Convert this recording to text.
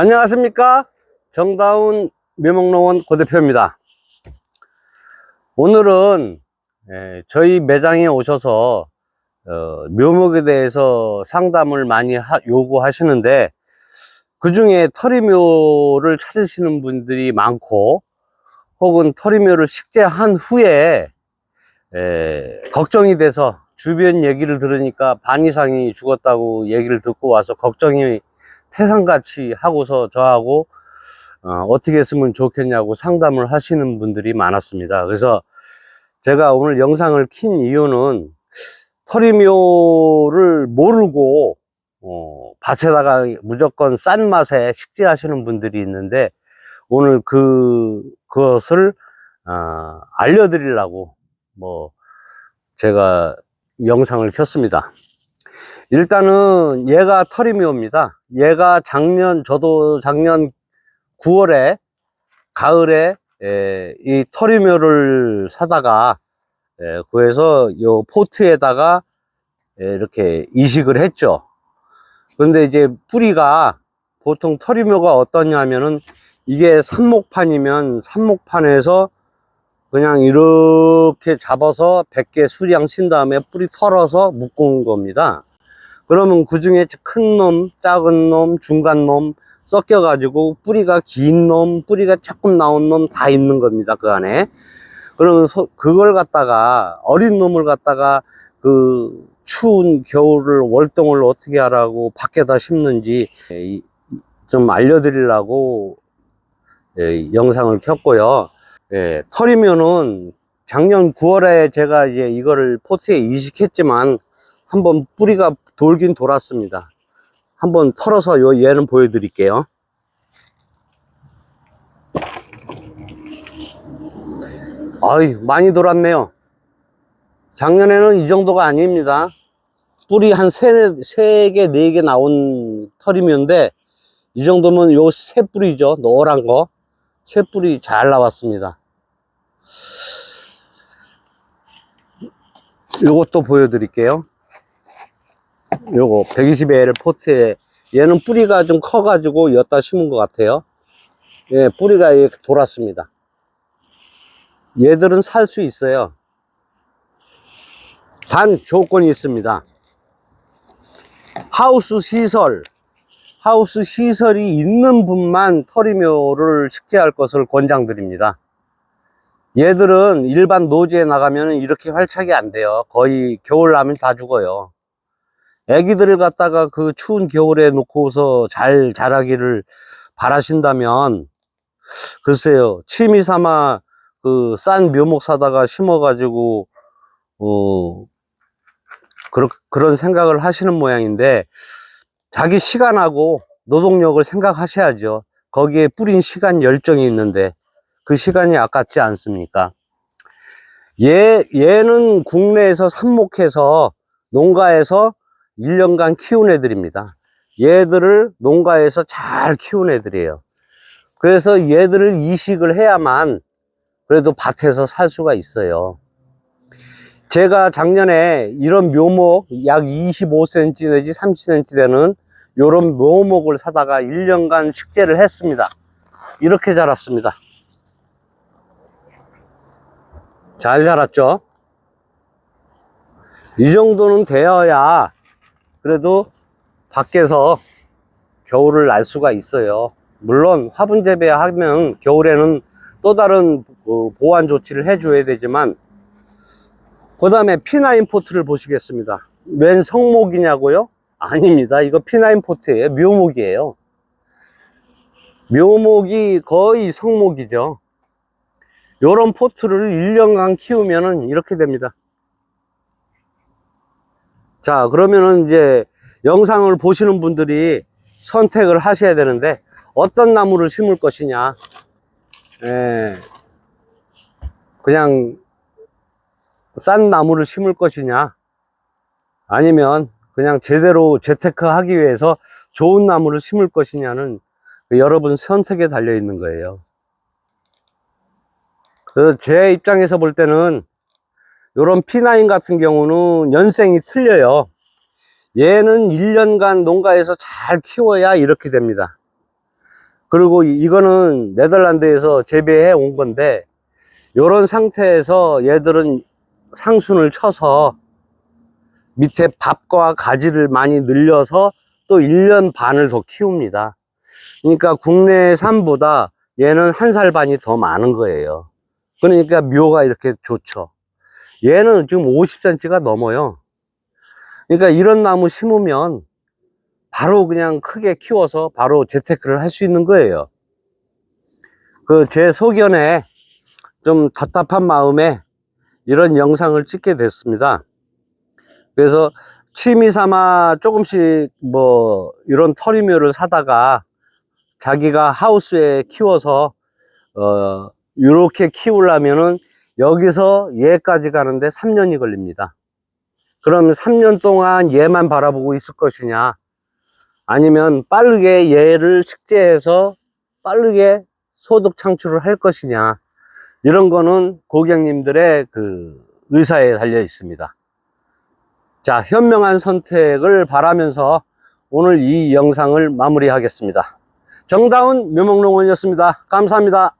안녕하십니까? 정다운 묘목농원 고대표입니다. 오늘은 예, 저희 매장에 오셔서 어, 묘목에 대해서 상담을 많이 하- 요구하시는데 그 중에 터리묘를 찾으시는 분들이 많고 혹은 터리묘를 식재한 후에 에, 걱정이 돼서 주변 얘기를 들으니까 반 이상이 죽었다고 얘기를 듣고 와서 걱정이 태산같이 하고서 저하고 어, 떻게 했으면 좋겠냐고 상담을 하시는 분들이 많았습니다. 그래서 제가 오늘 영상을 킨 이유는 터리묘를 모르고 어, 밭에다가 무조건 싼 맛에 식재하시는 분들이 있는데 오늘 그 그것을 아, 알려드리려고 뭐 제가 영상을 켰습니다. 일단은 얘가 터리묘입니다. 얘가 작년 저도 작년 9월에 가을에 에, 이 터리묘를 사다가 에, 그래서 요 포트에다가 에, 이렇게 이식을 했죠. 그런데 이제 뿌리가 보통 터리묘가 어떠냐면은 이게 삽목판이면 삽목판에서 그냥 이렇게 잡아서 100개 수량 친 다음에 뿌리 털어서 묶은 겁니다. 그러면 그 중에 큰 놈, 작은 놈, 중간 놈 섞여가지고 뿌리가 긴 놈, 뿌리가 조금 나온 놈 다 있는 겁니다. 그 안에. 그러면 소- 그걸 갖다가 어린 놈을 갖다가 그 추운 겨울을 월동을 어떻게 하라고 밖에다 심는지 이- 좀 알려드리려고 예, 영상을 켰고요. 예, 털이면은 작년 9월에 제가 이제 이거를 포트에 이식했지만 한번 뿌리가 돌긴 돌았습니다. 한번 털어서 요 얘는 보여드릴게요. 아이 많이 돌았네요. 작년에는 이 정도가 아닙니다. 뿌리 한 세, 세 개, 네 개 나온 털이면데 이 정도면 요 새 뿌리죠. 노란 거. 새 뿌리 잘 나왔습니다. 요것도 보여드릴게요. 요거 120L 포트에 얘는 뿌리가 좀 커가지고 엿다 심은 것 같아요. 예, 뿌리가 이렇게 돌았습니다. 얘들은 살 수 있어요. 단 조건이 있습니다. 하우스 시설, 하우스 시설이 있는 분만 터리묘를 식재할 것을 권장드립니다. 얘들은 일반 노지에 나가면 이렇게 활착이 안 돼요. 거의 겨울 나면 다 죽어요. 애기들을 갖다가 그 추운 겨울에 놓고서 잘 자라기를 바라신다면, 글쎄요, 취미 삼아 그 싼 묘목 사다가 심어 가지고, 어, 그런, 그런 생각을 하시는 모양인데, 자기 시간하고 노동력을 생각하셔야죠. 거기에 뿌린 시간 열정이 있는데, 그 시간이 아깝지 않습니까? 얘, 얘는 국내에서 삽목해서 농가에서 1년간 키운 애들입니다. 얘들을 농가에서 잘 키운 애들이에요. 그래서 얘들을 이식을 해야만 그래도 밭에서 살 수가 있어요. 제가 작년에 이런 묘목 약 25cm 내지 30cm 되는 이런 묘목을 사다가 1년간 식재를 했습니다. 이렇게 자랐습니다. 잘 자랐죠? 이 정도는 되어야 그래도 밖에서 겨울을 날 수가 있어요. 물론 화분 재배하면 겨울에는 또 다른 어, 보완 조치를 해줘야 되지만 그 다음에 피나인 포트를 보시겠습니다. 웬 성목이냐고요? 아닙니다. 이거 피나인 포트예요. 묘목이에요. 묘목이 거의 성목이죠. 요런 포트를 1년간 키우면은 이렇게 됩니다. 자, 그러면은 이제 영상을 보시는 분들이 선택을 하셔야 되는데 어떤 나무를 심을 것이냐. 예, 그냥 싼 나무를 심을 것이냐. 아니면 그냥 제대로 재테크 하기 위해서 좋은 나무를 심을 것이냐는 그 여러분 선택에 달려 있는 거예요. 그래서 제 입장에서 볼 때는 요런 P9 같은 경우는 연생이 틀려요. 얘는 1년간 농가에서 잘 키워야 이렇게 됩니다. 그리고 이- 이거는 네덜란드에서 재배해 온 건데, 요런 상태에서 얘들은 상순을 쳐서 밑에 밥과 가지를 많이 늘려서 또 1년 반을 더 키웁니다. 그러니까 국내 산보다 얘는 한 살 반이 더 많은 거예요. 그러니까 묘가 이렇게 좋죠. 얘는 지금 50cm가 넘어요. 그러니까 이런 나무 심으면 바로 그냥 크게 키워서 바로 재테크를 할 수 있는 거예요. 그 제 소견에 좀 답답한 마음에 이런 영상을 찍게 됐습니다. 그래서 취미 삼아 조금씩 뭐 이런 터리묘를 사다가 자기가 하우스에 키워서 어 이렇게 키우려면은 여기서 얘까지 가는데 3년이 걸립니다. 그러면 3년 동안 얘만 바라보고 있을 것이냐 아니면 빠르게 얘를 식재해서 빠르게 소득 창출을 할 것이냐 이런 거는 고객님들의 그 의사에 달려 있습니다. 자, 현명한 선택을 바라면서 오늘 이 영상을 마무리하겠습니다. 정다운 묘목농원이었습니다. 감사합니다.